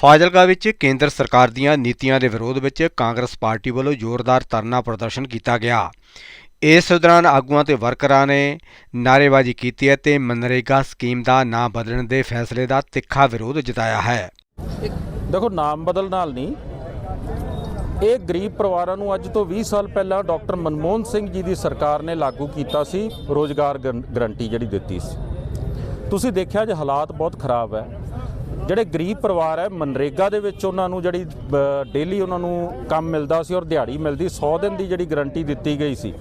ਫਾਜ਼ਿਲਕਾ ਵਿੱਚ ਕੇਂਦਰ ਸਰਕਾਰ ਦੀਆਂ ਨੀਤੀਆਂ ਦੇ ਵਿਰੋਧ ਵਿੱਚ ਕਾਂਗਰਸ ਪਾਰਟੀ ਵੱਲੋਂ ਜ਼ੋਰਦਾਰ ਧਰਨਾ ਪ੍ਰਦਰਸ਼ਨ ਕੀਤਾ ਗਿਆ। ਇਸ ਦੌਰਾਨ ਆਗੂਆਂ ਤੇ ਵਰਕਰਾਂ ਨੇ ਨਾਅਰੇਬਾਜ਼ੀ ਕੀਤੀ ਹੈ ਤੇ ਮਨਰੇਗਾ ਸਕੀਮ ਦਾ ਨਾਂ ਬਦਲਣ ਦੇ ਫੈਸਲੇ ਦਾ ਤਿੱਖਾ ਵਿਰੋਧ ਜਤਾਇਆ ਹੈ। ਦੇਖੋ, ਨਾਮ ਬਦਲ ਨਾਲ ਨਹੀਂ। ਇਹ ਗਰੀਬ ਪਰਿਵਾਰਾਂ ਨੂੰ ਅੱਜ ਤੋਂ 20 ਸਾਲ ਪਹਿਲਾਂ ਡਾਕਟਰ ਮਨਮੋਹਨ ਸਿੰਘ ਜੀ ਦੀ ਸਰਕਾਰ ਨੇ ਲਾਗੂ ਕੀਤਾ ਸੀ ਰੋਜ਼ਗਾਰ ਗਰੰ- ਗਰੰਟੀ ਜਿਹੜੀ ਦਿੱਤੀ ਸੀ। ਤੁਸੀਂ ਦੇਖਿਆ ਜੇ ਹਾਲਾਤ ਬਹੁਤ ਖਰਾਬ ਹੈ। ਜਿਹੜੇ ਗਰੀਬ ਪਰਿਵਾਰ ਹੈ, ਮਨਰੇਗਾ ਦੇ ਵਿੱਚ ਉਹਨਾਂ ਨੂੰ ਜਿਹੜੀ ਡੇਲੀ ਉਹਨਾਂ ਨੂੰ ਕੰਮ ਮਿਲਦਾ ਸੀ ਔਰ ਦਿਹਾੜੀ ਮਿਲਦੀ 100 ਦਿਨ ਦੀ ਜਿਹੜੀ ਗਰੰਟੀ ਦਿੱਤੀ ਗਈ ਸੀ।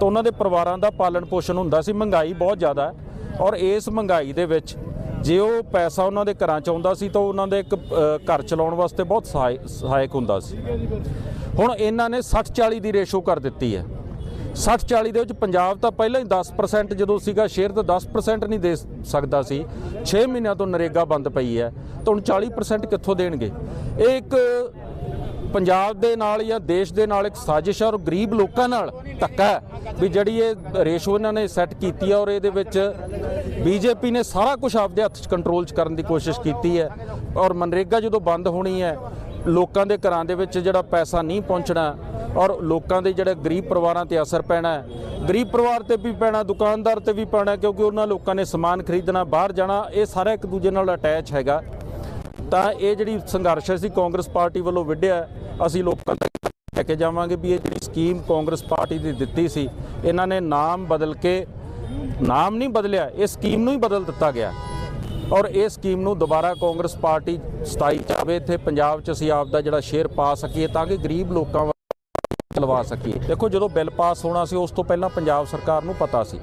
ਤਾਂ ਉਹਨਾਂ ਦੇ ਪਰਿਵਾਰਾਂ ਦਾ ਪਾਲਣ ਪੋਸ਼ਣ ਹੁੰਦਾ ਸੀ, ਮਹਿੰਗਾਈ ਬਹੁਤ ਜ਼ਿਆਦਾ ਹੈ। ਔਰ ਇਸ ਮਹਿੰਗਾਈ ਦੇ ਵਿੱਚ ਜੇ ਉਹ ਪੈਸਾ ਉਹਨਾਂ ਦੇ ਘਰਾਂ ਚ ਆਉਂਦਾ ਸੀ, ਤਾਂ ਉਹਨਾਂ ਦੇ ਇੱਕ ਘਰ ਚਲਾਉਣ ਵਾਸਤੇ ਬਹੁਤ ਸਹਾਇ- ਸਹਾਇਕ ਹੁੰਦਾ ਸੀ। ਹੁਣ ਇਹਨਾਂ ਨੇ 60 40 ਦੀ ਰੇਸ਼ੋ ਕਰ ਦਿੱਤੀ ਹੈ। 60 40 ਦੇ ਵਿੱਚ ਪੰਜਾਬ ਤਾਂ ਪਹਿਲਾਂ ਹੀ 10% ਜਦੋਂ ਸੀਗਾ ਸ਼ੇਅਰ ਤਾਂ 10% ਨਹੀਂ ਦੇ ਸਕਦਾ ਸੀ। 6 ਮਹੀਨਿਆਂ ਤੋਂ ਨਰੇਗਾ ਬੰਦ ਪਈ ਹੈ, ਤਾਂ ਹੁਣ 40% ਕਿੱਥੋਂ ਦੇਣਗੇ? ਇਹ ਇੱਕ ਪੰਜਾਬ ਦੇ ਨਾਲ ਜਾਂ ਦੇਸ਼ ਦੇ ਨਾਲ ਇੱਕ ਸਾਜ਼ਿਸ਼ ਹੈ ਔਰ ਗਰੀਬ ਲੋਕਾਂ ਨਾਲ ਧੱਕਾ ਹੈ ਵੀ ਜਿਹੜੀ ਇਹ ਰੇਸ਼ੋ ਇਹਨਾਂ ਨੇ ਸੈੱਟ ਕੀਤੀ ਹੈ ਔਰ ਇਹਦੇ ਵਿੱਚ ਬੀਜੇਪੀ ਨੇ ਸਾਰਾ ਕੁਝ ਆਪਦੇ ਹੱਥ 'ਚ ਕੰਟਰੋਲ 'ਚ ਕਰਨ ਦੀ ਕੋਸ਼ਿਸ਼ ਕੀਤੀ ਹੈ ਔਰ ਮਨਰੇਗਾ ਜਦੋਂ ਬੰਦ ਹੋਣੀ ਹੈ, ਲੋਕਾਂ ਦੇ ਘਰਾਂ ਦੇ ਵਿੱਚ ਜਿਹੜਾ ਪੈਸਾ ਨਹੀਂ ਪਹੁੰਚਣਾ ਔਰ ਲੋਕਾਂ ਦੇ ਜਿਹੜੇ ਗਰੀਬ ਪਰਿਵਾਰਾਂ ਤੇ ਅਸਰ ਪੈਣਾ ਹੈ। ਗਰੀਬ ਪਰਿਵਾਰ ਤੇ ਵੀ ਪੈਣਾ, ਦੁਕਾਨਦਾਰ ਤੇ ਵੀ ਪੈਣਾ, ਕਿਉਂਕਿ ਉਹਨਾਂ ਲੋਕਾਂ ਨੇ ਸਮਾਨ ਖਰੀਦਣਾ, ਬਾਹਰ ਜਾਣਾ, ਇਹ ਸਾਰਾ ਇੱਕ ਦੂਜੇ ਨਾਲ ਅਟੈਚ ਹੈਗਾ। ਤਾਂ ਇਹ ਜਿਹੜੀ ਸੰਘਰਸ਼ ਸੀ ਕਾਂਗਰਸ ਪਾਰਟੀ ਵੱਲੋਂ ਵਿੱਢਿਆ ਅਸੀਂ ਲੋਕਾਂ ਤੱਕ ਲੈ ਕੇ ਜਾਵਾਂਗੇ ਵੀ ਇਹ ਜਿਹੜੀ ਸਕੀਮ ਕਾਂਗਰਸ ਪਾਰਟੀ ਦੀ ਦਿੱਤੀ ਸੀ, ਇਹਨਾਂ ਨੇ ਨਾਮ ਬਦਲ ਕੇ, ਨਾਮ ਨਹੀਂ ਬਦਲਿਆ, ਇਹ ਸਕੀਮ ਨੂੰ ਹੀ ਬਦਲ ਦਿੱਤਾ ਗਿਆ। ਔਰ ਇਹ ਸਕੀਮ ਨੂੰ ਦੁਬਾਰਾ ਕਾਂਗਰਸ ਪਾਰਟੀ 27 ਚ ਆਵੇ ਇੱਥੇ ਪੰਜਾਬ ਚ ਅਸੀਂ ਆਪ ਦਾ ਜਿਹੜਾ ਸ਼ੇਅਰ ਪਾ ਸਕੀਏ ਤਾਂ ਕਿ ਗਰੀਬ ਲੋਕਾਂ ਵੱਲ ਚਲਵਾ ਸਕੀਏ। ਦੇਖੋ, ਜਦੋਂ ਬਿੱਲ ਪਾਸ ਹੋਣਾ ਸੀ, ਉਸ ਤੋਂ ਪਹਿਲਾਂ ਪੰਜਾਬ ਸਰਕਾਰ ਨੂੰ ਪਤਾ ਸੀ।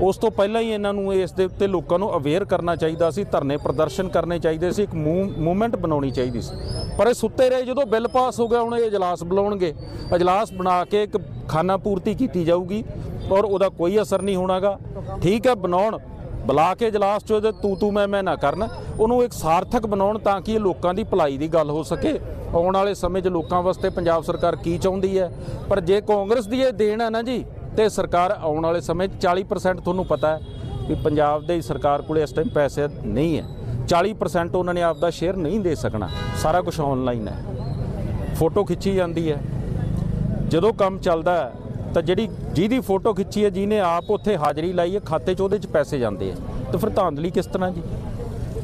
ਉਸ ਤੋਂ ਪਹਿਲਾਂ ਹੀ ਇਹਨਾਂ ਨੂੰ ਇਸ ਦੇ ਉੱਤੇ ਲੋਕਾਂ ਨੂੰ ਅਵੇਅਰ ਕਰਨਾ ਚਾਹੀਦਾ ਸੀ, ਧਰਨੇ ਪ੍ਰਦਰਸ਼ਨ ਕਰਨੇ ਚਾਹੀਦੇ ਸੀ, ਇੱਕ ਮੂਵਮੈਂਟ ਬਣਾਉਣੀ ਚਾਹੀਦੀ ਸੀ। ਪਰ ਇਹ ਸੁੱਤੇ ਰਹੇ ਜਦੋਂ ਬਿੱਲ ਪਾਸ ਹੋ ਗਿਆ, ਹੁਣ ਇਹ ਇਜਲਾਸ ਬੁਲਾਉਣਗੇ। ਇਜਲਾਸ ਬਣਾ ਕੇ ਇੱਕ ਖਾਨਾ ਪੂਰਤੀ ਕੀਤੀ ਜਾਊਗੀ, ਔਰ ਉਹਦਾ ਕੋਈ ਅਸਰ ਨਹੀਂ ਹੋਣਾਗਾ। ਠੀਕ ਹੈ, ਬਣਾਉਣ। ਬੁਲਾ ਕੇ ਇਜਲਾਸ 'ਚ ਉਹਦੇ ਤੂੰ ਤੂੰ ਮੈਂ ਮੈਂ ਨਾ ਕਰਨ। ਉਹਨੂੰ ਇੱਕ ਸਾਰਥਕ ਬਣਾਉਣ ਤਾਂ ਕਿ ਇਹ ਲੋਕਾਂ ਦੀ ਭਲਾਈ ਦੀ ਗੱਲ ਹੋ ਸਕੇ। ਆਉਣ ਵਾਲੇ ਸਮੇਂ 'ਚ ਲੋਕਾਂ ਵਾਸਤੇ ਪੰਜਾਬ ਸਰਕਾਰ ਕੀ ਚਾਹੁੰਦੀ ਹੈ? ਪਰ ਜੇ ਕਾਂਗਰਸ ਦੀ ਇਹ ਦੇਣ ਹੈ ਨਾ ਜੀ, ਤੇ ਸਰਕਾਰ ਆਉਣ ਵਾਲੇ ਸਮੇਂ 'ਚ 40% ਤੁਹਾਨੂੰ ਪਤਾ ਹੈ ਵੀ ਪੰਜਾਬ ਦੇ ਸਰਕਾਰ ਕੋਲੇ ਇਸ ਟਾਈਮ ਪੈਸੇ ਨਹੀਂ ਹੈ। 40% ਉਹਨਾਂ ਨੇ ਆਪਦਾ ਸ਼ੇਅਰ ਨਹੀਂ ਦੇ ਸਕਣਾ। ਸਾਰਾ ਕੁਝ ਆਨਲਾਈਨ ਹੈ। ਫੋਟੋ ਖਿੱਚੀ ਜਾਂਦੀ ਹੈ। ਜਦੋਂ ਕੰਮ ਚੱਲਦਾ ਹੈ ਤਾਂ ਜਿਹੜੀ ਜਿਹਦੀ ਫੋਟੋ ਖਿੱਚੀ ਹੈ, ਜਿਹਨੇ ਆਪ ਉੱਥੇ ਹਾਜ਼ਰੀ ਲਾਈ ਹੈ, ਖਾਤੇ 'ਚ ਉਹਦੇ 'ਚ ਪੈਸੇ ਜਾਂਦੇ ਆ। ਤਾਂ ਫਿਰ ਧਾਂਦਲੀ ਕਿਸ ਤਰ੍ਹਾਂ ਜੀ?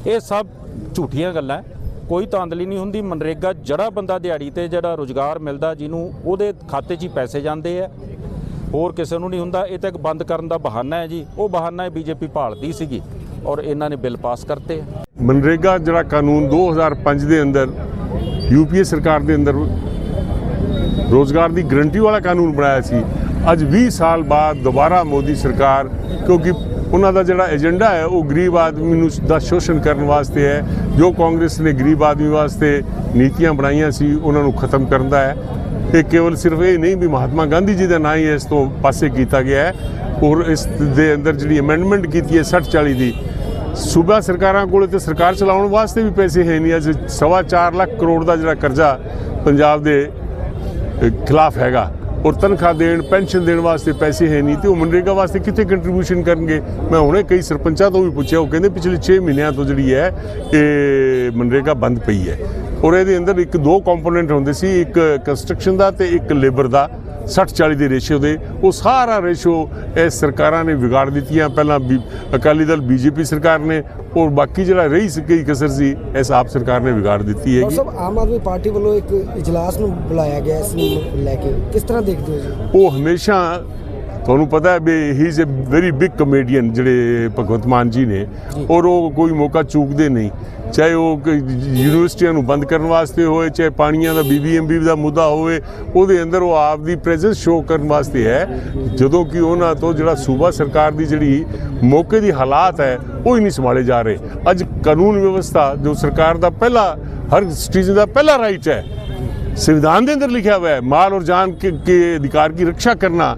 ਇਹ ਸਭ ਝੂਠੀਆਂ ਗੱਲਾਂ ਕੋਈ ਧਾਂਦਲੀ ਨਹੀਂ ਹੁੰਦੀ। ਮਨਰੇਗਾ ਜਿਹੜਾ ਬੰਦਾ ਦਿਹਾੜੀ ਤੇ ਜਿਹੜਾ ਰੋਜ਼ਗਾਰ ਮਿਲਦਾ, ਜਿਹਨੂੰ ਉਹਦੇ ਖਾਤੇ 'ਚ ਹੀ ਪੈਸੇ ਜਾਂਦੇ ਆ। ਹੋਰ ਕਿਸੇ ਨੂੰ ਨਹੀਂ ਹੁੰਦਾ। ਇਹ ਤਾਂ ਇੱਕ ਬੰਦ ਕਰਨ ਦਾ ਬਹਾਨਾ ਹੈ ਜੀ। ਉਹ ਬਹਾਨਾ ਹੈ ਬੀਜੇਪੀ ਭਾਲਦੀ ਸੀਗੀ ਔਰ ਇਹਨਾਂ ਨੇ ਬਿੱਲ ਪਾਸ ਕਰਤੇ ਆ। ਮਨਰੇਗਾ ਜਿਹੜਾ ਕਾਨੂੰਨ 2005 ਦੇ ਅੰਦਰ ਯੂਪੀਏ ਸਰਕਾਰ ਦੇ ਅੰਦਰ ਰੋਜ਼ਗਾਰ ਦੀ ਗਰੰਟੀ ਵਾਲਾ ਕਾਨੂੰਨ ਬਣਾਇਆ ਸੀ। ਅੱਜ 20 ਸਾਲ ਬਾਅਦ ਦੁਬਾਰਾ ਮੋਦੀ ਸਰਕਾਰ, ਕਿਉਂਕਿ ਉਹਨਾਂ ਦਾ ਜਿਹੜਾ ਏਜੰਡਾ ਹੈ, ਉਹ ਗਰੀਬ ਆਦਮੀ ਨੂੰ ਦਾ ਸ਼ੋਸ਼ਣ ਕਰਨ ਵਾਸਤੇ ਹੈ। ਜੋ ਕਾਂਗਰਸ ਨੇ ਗਰੀਬ ਆਦਮੀ ਵਾਸਤੇ ਨੀਤੀਆਂ ਬਣਾਈਆਂ ਸੀ, ਉਹਨਾਂ ਨੂੰ ਖਤਮ ਕਰਨ ਦਾ ਹੈ। ਇਹ ਕੇਵਲ ਸਿਰਫ ਇਹ ਨਹੀਂ ਵੀ ਮਹਾਤਮਾ ਗਾਂਧੀ ਜੀ ਦਾ ਨਾਂ ਹੀ ਇਸ ਤੋਂ ਪਾਸੇ ਕੀਤਾ ਗਿਆ ਹੈ। ਔਰ ਇਸ ਦੇ ਅੰਦਰ ਜਿਹੜੀ ਅਮੈਂਡਮੈਂਟ ਕੀਤੀ ਹੈ 60 40 ਦੀ, ਸੂਬਾ ਸਰਕਾਰਾਂ ਕੋਲ ਤੇ ਸਰਕਾਰ ਚਲਾਉਣ ਵਾਸਤੇ ਵੀ ਪੈਸੇ ਹੈ ਨਹੀਂ। ਅੱਜ ਸਵਾ ਚਾਰ ਲੱਖ ਕਰੋੜ ਦਾ ਜਿਹੜਾ ਕਰਜ਼ਾ ਪੰਜਾਬ ਦੇ ਖਿਲਾਫ ਹੈਗਾ। ਔਰ ਤਨਖਾਹ ਦੇਣ, ਪੈਨਸ਼ਨ ਦੇਣ ਵਾਸਤੇ ਪੈਸੇ ਹੈ ਨਹੀਂ ਤੇ ਉਹ ਮਨਰੇਗਾ ਵਾਸਤੇ ਕਿੱਥੇ ਕੰਟਰੀਬਿਊਸ਼ਨ ਕਰਨਗੇ? ਮੈਂ ਹੁਣੇ ਕਈ ਸਰਪੰਚਾਂ ਤੋਂ ਵੀ ਪੁੱਛਿਆ, ਉਹ ਕਹਿੰਦੇ ਪਿਛਲੇ 6 ਮਹੀਨਿਆਂ ਤੋਂ ਜਿਹੜੀ ਹੈ, ਇਹ ਮਨਰੇਗਾ ਬੰਦ ਪਈ ਹੈ। ਔਰ ਇਹਦੇ ਅੰਦਰ ਇੱਕ ਦੋ ਕੰਪੋਨੈਂਟ ਹੁੰਦੇ ਸੀ, ਇੱਕ ਕੰਸਟਰਕਸ਼ਨ ਦਾ ਤੇ ਇੱਕ ਲੇਬਰ ਦਾ। 60 40 ਦੇ ਰੇਸ਼ੋ ਦੇ ਉਹ ਸਾਰਾ ਰੇਸ਼ੋ ਇਹ ਸਰਕਾਰਾਂ ਨੇ ਵਿਗਾੜ ਦਿੱਤੀਆਂ। ਪਹਿਲਾਂ ਅਕਾਲੀ ਦਲ ਬੀਜੇਪੀ ਸਰਕਾਰ ਨੇ ਔਰ ਬਾਕੀ ਜਿਹੜਾ ਰਹੀ ਸੀ ਕਈ ਕਸਰ ਸੀ ਇਸ ਆਪ ਸਰਕਾਰ ਨੇ ਵਿਗਾੜ ਦਿੱਤੀ ਹੈਗੀ। ਸਾਹਿਬ ਆਮ ਆਦਮੀ ਪਾਰਟੀ ਵੱਲੋਂ ਇੱਕ ਇਜਲਾਸ ਨੂੰ ਬੁਲਾਇਆ ਗਿਆ ਇਸ ਨੂੰ ਲੈ ਕੇ। ਕਿਸ ਤਰ੍ਹਾਂ ਦੇਖਦੇ ਹੋ ਜੀ? ਉਹ ਹਮੇਸ਼ਾ ਤੁਹਾਨੂੰ ਪਤਾ ਹੈ ਵੀ he is a very big comedian ਜਿਹੜੇ ਭਗਵੰਤ ਮਾਨ ਜੀ ਨੇ ਔਰ ਉਹ ਕੋਈ ਮੌਕਾ ਚੂਕਦੇ ਨਹੀਂ। ਚਾਹੇ ਉਹ ਕੋਈ ਯੂਨੀਵਰਸਿਟੀਆਂ ਨੂੰ ਬੰਦ ਕਰਨ ਵਾਸਤੇ ਹੋਵੇ ਚਾਹੇ ਪਾਣੀਆਂ ਦਾ ਬੀਬੀਐਮਬੀ ਦਾ ਮੁੱਦਾ ਹੋਵੇ ਉਹਦੇ ਅੰਦਰ ਉਹ ਆਪ ਦੀ ਪ੍ਰੈਜ਼ੈਂਸ ਸ਼ੋਅ ਕਰਨ ਵਾਸਤੇ ਹੈ। ਜਦੋਂ ਕਿ ਉਹਨਾਂ ਤੋਂ ਜਿਹੜਾ ਸੂਬਾ ਸਰਕਾਰ ਦੀ ਜਿਹੜੀ ਮੌਕੇ ਦੀ ਹਾਲਾਤ ਹੈ ਉਹ ਹੀ ਨਹੀਂ ਸੰਭਾਲੇ ਜਾ ਰਹੇ। ਅੱਜ ਕਾਨੂੰਨ ਵਿਵਸਥਾ ਜੋ ਸਰਕਾਰ ਦਾ ਪਹਿਲਾ ਹਰ ਸਿਟੀਜ਼ਨ ਦਾ ਪਹਿਲਾ ਰਾਈਟ ਹੈ। ਸੰਵਿਧਾਨ ਦੇ ਅੰਦਰ ਲਿਖਿਆ ਹੋਇਆ ਹੈ ਮਾਲ ਔਰ ਜਾਨ ਕੇ ਕੇ ਅਧਿਕਾਰ ਦੀ ਰੱਖਿਆ ਕਰਨਾ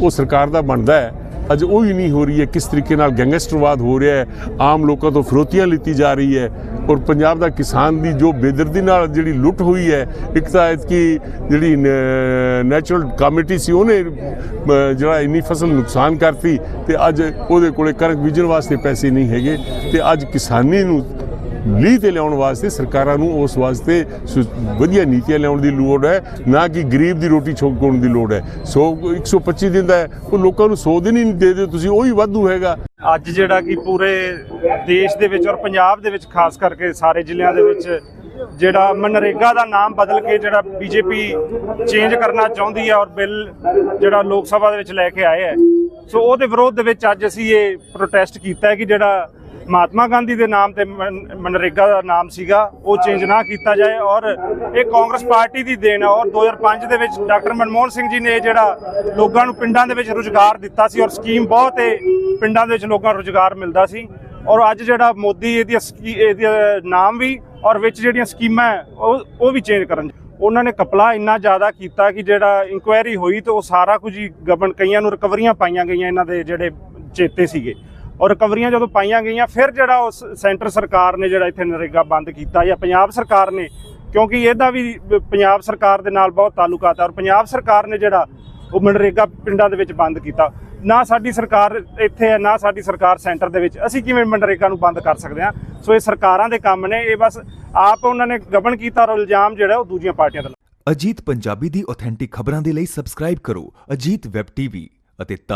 ਉਹ ਸਰਕਾਰ ਦਾ ਬਣਦਾ ਹੈ। ਅੱਜ ਉਹ ਹੀ ਨਹੀਂ ਹੋ ਰਹੀ ਹੈ ਕਿਸ ਤਰੀਕੇ ਨਾਲ ਗੈਂਗਸਟਰਵਾਦ ਹੋ ਰਿਹਾ ਹੈ, ਆਮ ਲੋਕਾਂ ਤੋਂ ਫਰੋਤੀਆਂ ਲਿੱਤੀ ਜਾ ਰਹੀ ਹੈ ਔਰ ਪੰਜਾਬ ਦਾ ਕਿਸਾਨ ਦੀ ਜੋ ਬੇਦਰਦੀ ਨਾਲ ਜਿਹੜੀ ਲੁੱਟ ਹੋਈ ਹੈ, ਇੱਕ ਤਾਂ ਕਿ ਜਿਹੜੀ ਨੈਚੁਰਲ ਕਮਿਟੀ ਸੀ, ਉਹਨੇ ਜਿਹੜਾ ਇੰਨੀ ਫਸਲ ਨੁਕਸਾਨ ਕਰਤੀ ਤੇ ਅੱਜ ਉਹਦੇ ਕੋਲੇ ਕਣਕ ਬੀਜਣ ਵਾਸਤੇ ਪੈਸੇ ਨਹੀਂ ਹੈਗੇ ਤੇ ਅੱਜ ਕਿਸਾਨੀ ਨੂੰ ਲੀਹ ਤੇ ਲਿਆਉਣ ਵਾਸਤੇ ਸਰਕਾਰਾਂ ਨੂੰ ਉਸ ਵਾਸਤੇ ਵਧੀਆ ਨੀਤੀਆਂ ਲਿਆਉਣ ਦੀ ਲੋੜ ਹੈ, ਨਾ ਕਿ ਗਰੀਬ ਦੀ ਰੋਟੀ ਛੋਕਣ ਦੀ ਲੋੜ ਹੈ। 100 125 ਦਿਨ ਦਾ ਉਹ ਲੋਕਾਂ ਨੂੰ 100 ਦਿਨ ਹੀ ਨਹੀਂ ਦੇ ਦਿਓ, ਤੁਸੀਂ ਉਹ ਹੀ ਵਾਧੂ ਹੈਗਾ। ਅੱਜ ਜਿਹੜਾ ਕਿ ਪੂਰੇ ਦੇਸ਼ ਦੇ ਵਿੱਚ ਔਰ ਪੰਜਾਬ ਦੇ ਵਿੱਚ, ਖਾਸ ਕਰਕੇ ਸਾਰੇ ਜ਼ਿਲ੍ਹਿਆਂ ਦੇ ਵਿੱਚ, ਜਿਹੜਾ ਮਨਰੇਗਾ ਦਾ ਨਾਮ ਬਦਲ ਕੇ ਜਿਹੜਾ ਬੀਜੇਪੀ ਚੇਂਜ ਕਰਨਾ ਚਾਹੁੰਦੀ ਹੈ ਔਰ ਬਿੱਲ ਜਿਹੜਾ ਲੋਕ ਸਭਾ ਦੇ ਵਿੱਚ ਲੈ ਕੇ ਆਏ ਹੈ। ਸੋ ਉਹਦੇ ਵਿਰੋਧ ਦੇ ਵਿੱਚ ਅੱਜ ਅਸੀਂ ਇਹ ਪ੍ਰੋਟੈਸਟ ਕੀਤਾ ਹੈ ਕਿ ਜਿਹੜਾ ਮਹਾਤਮਾ ਗਾਂਧੀ ਦੇ ਨਾਮ ਤੇ ਮਨ- ਮਨਰੇਗਾ ਦਾ ਨਾਮ ਸੀਗਾ ਉਹ ਚੇਂਜ ਨਾ ਕੀਤਾ ਜਾਏ ਔਰ ਇਹ ਕਾਂਗਰਸ ਪਾਰਟੀ ਦੀ ਦੇਣ ਹੈ ਔਰ 2005 ਦੇ ਵਿੱਚ ਡਾਕਟਰ ਮਨਮੋਹਨ ਸਿੰਘ ਜੀ ਨੇ ਜਿਹੜਾ ਲੋਕਾਂ ਨੂੰ ਪਿੰਡਾਂ ਦੇ ਵਿੱਚ ਰੁਜ਼ਗਾਰ ਦਿੱਤਾ ਸੀ ਔਰ ਸਕੀਮ ਬਹੁਤ ਹੈ ਪਿੰਡਾਂ ਦੇ ਵਿੱਚ ਲੋਕਾਂ ਨੂੰ ਰੁਜ਼ਗਾਰ ਮਿਲਦਾ ਸੀ ਔਰ ਅੱਜ ਜਿਹੜਾ ਮੋਦੀ ਇਹਦੀ ਇਹਦੇ ਨਾਮ ਵੀ ਔਰ ਵਿੱਚ ਜਿਹੜੀਆਂ ਸਕੀਮਾਂ ਹੈ, ਉਹ ਉਹ ਵੀ ਚੇਂਜ ਕਰਨ। ਉਹਨਾਂ ਨੇ ਕਪਲਾ ਇੰਨਾ ਜ਼ਿਆਦਾ ਕੀਤਾ ਕਿ ਜਿਹੜਾ ਇਨਕੁਆਇਰੀ ਹੋਈ ਤੇ ਉਹ ਸਾਰਾ ਕੁਝ ਹੀ ਗਵਨ ਕਈਆਂ ਨੂੰ ਰਿਕਵਰੀਆਂ ਪਾਈਆਂ ਗਈਆਂ ਇਹਨਾਂ ਦੇ ਜਿਹੜੇ ਚੇਤੇ ਸੀਗੇ। ਔਰ ਰਿਕਵਰੀਆਂ ਜਦੋਂ ਪਾਈਆਂ ਗਈਆਂ, ਫਿਰ ਜਿਹੜਾ ਉਸ ਸੈਂਟਰ ਸਰਕਾਰ ਨੇ ਜਿਹੜਾ ਇੱਥੇ ਨਰੇਗਾ ਬੰਦ ਕੀਤਾ, ਜਾਂ ਪੰਜਾਬ ਸਰਕਾਰ ਨੇ, ਕਿਉਂਕਿ ਇਹਦਾ ਵੀ ਪੰਜਾਬ ਸਰਕਾਰ ਦੇ ਨਾਲ ਬਹੁਤ ਤਾਲੁਕਾਤ ਹੈ ਔਰ ਪੰਜਾਬ ਸਰਕਾਰ ਨੇ ਜਿਹੜਾ ਉਹ ਮਨਰੇਗਾ ਪਿੰਡਾਂ ਦੇ ਵਿੱਚ ਬੰਦ ਕੀਤਾ। ਨਾ ਸਾਡੀ ਸਰਕਾਰ ਇੱਥੇ ਹੈ, ਨਾ ਸਾਡੀ ਸਰਕਾਰ ਸੈਂਟਰ ਦੇ ਵਿੱਚ। ਅਸੀਂ ਕਿਵੇਂ ਮਨਰੇਗਾ ਨੂੰ ਬੰਦ ਕਰ ਸਕਦੇ ਹਾਂ? ਸੋ ਇਹ ਸਰਕਾਰਾਂ ਦੇ ਕੰਮ ਨੇ, ਇਹ ਬਸ ਆਪ ਉਹਨਾਂ ਨੇ ਗਬਨ ਕੀਤਾ ਔਰ ਇਲਜ਼ਾਮ ਜਿਹੜਾ ਉਹ ਦੂਜੀਆਂ ਪਾਰਟੀਆਂ ਦਾ ਅਜੀਤ ਪੰਜਾਬੀ ਦੀ ਆਥੈਂਟਿਕ ਖਬਰਾਂ ਦੇ ਲਈ ਸਬਸਕ੍ਰਾਈਬ ਕਰੋ ਅਜੀਤ ਵੈਬ ਟੀਵੀ ਅਤੇ